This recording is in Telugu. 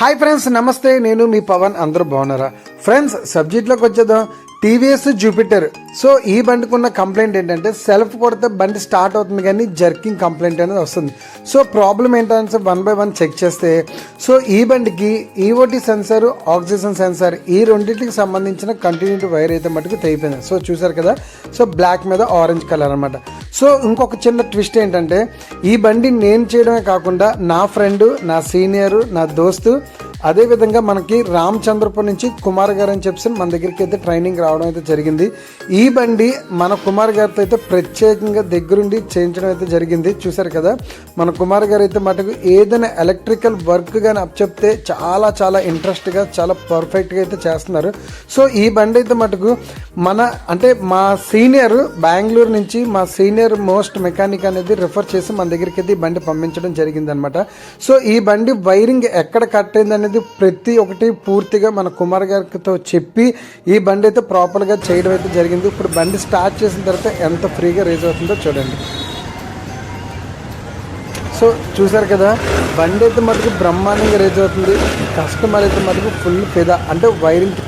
హాయ్ ఫ్రెండ్స్ నమస్తే. నేను మీ పవన్. అందరూ బాగున్నారా? ఫ్రెండ్స్ సబ్జెక్ట్లోకి వచ్చేద్దాం. టీవీఎస్ జూపిటర్ సో ఈ బండికి ఉన్న కంప్లైంట్ ఏంటంటే సెల్ఫ్ కొడితే బండి స్టార్ట్ అవుతుంది కానీ జర్కింగ్ కంప్లైంట్ అనేది వస్తుంది. సో ప్రాబ్లం ఏంటంటే వన్ బై వన్ చెక్ చేస్తే సో ఈ బండికి ఈఓటీ సెన్సార్ ఆక్సిజన్ సెన్సార్ ఈ రెండింటికి సంబంధించిన కంటిన్యూటీ వైర్ అయితే మటుకు తెగిపోయింది. సో చూసారు కదా? సో బ్లాక్ మీద ఆరెంజ్ కలర్ అనమాట సో ఇంకొక చిన్న ట్విస్ట్ ఏంటంటే ఈ బండి నేను చేయడమే కాకుండా నా ఫ్రెండ్ నా సీనియరు నా దోస్తు అదేవిధంగా మనకి రామచంద్రపురం నుంచి కుమార్ గారు అని చెప్పి మన దగ్గరికి అయితే ట్రైనింగ్ రావడం అయితే జరిగింది. ఈ బండి మన కుమార్ గారితో అయితే ప్రత్యేకంగా దగ్గరుండి చేయించడం అయితే జరిగింది. చూసారు కదా మన కుమార్ గారు అయితే మటుకు ఏదైనా ఎలక్ట్రికల్ వర్క్ కానీ అప్చెప్తే చాలా చాలా ఇంట్రెస్ట్గా చాలా పర్ఫెక్ట్గా అయితే చేస్తున్నారు. సో ఈ బండి అయితే మటుకు మన అంటే మా సీనియర్ బెంగళూరు నుంచి మా సీనియర్ మోస్ట్ మెకానిక్ అనేది రిఫర్ చేసి మన దగ్గరికి అయితే ఈ బండి పంపించడం జరిగింది అనమాట సో ఈ బండి వైరింగ్ ఎక్కడ కట్ అయింది అనేది ప్రతి ఒక్కటి పూర్తిగా మన కుమార్ గారితో చెప్పి ఈ బండి అయితే ప్రాపర్గా చేయడం అయితే జరిగింది. ఇప్పుడు బండి స్టార్ట్ చేసిన తర్వాత ఎంత ఫ్రీగా రేజ్ అవుతుందో చూడండి. సో చూసారు కదా బండి అయితే మటుకు బ్రహ్మాండంగా రేజ్ అవుతుంది. కస్టమర్ అయితే మటుకు ఫుల్ ఫిదా. అంటే వైరింగ్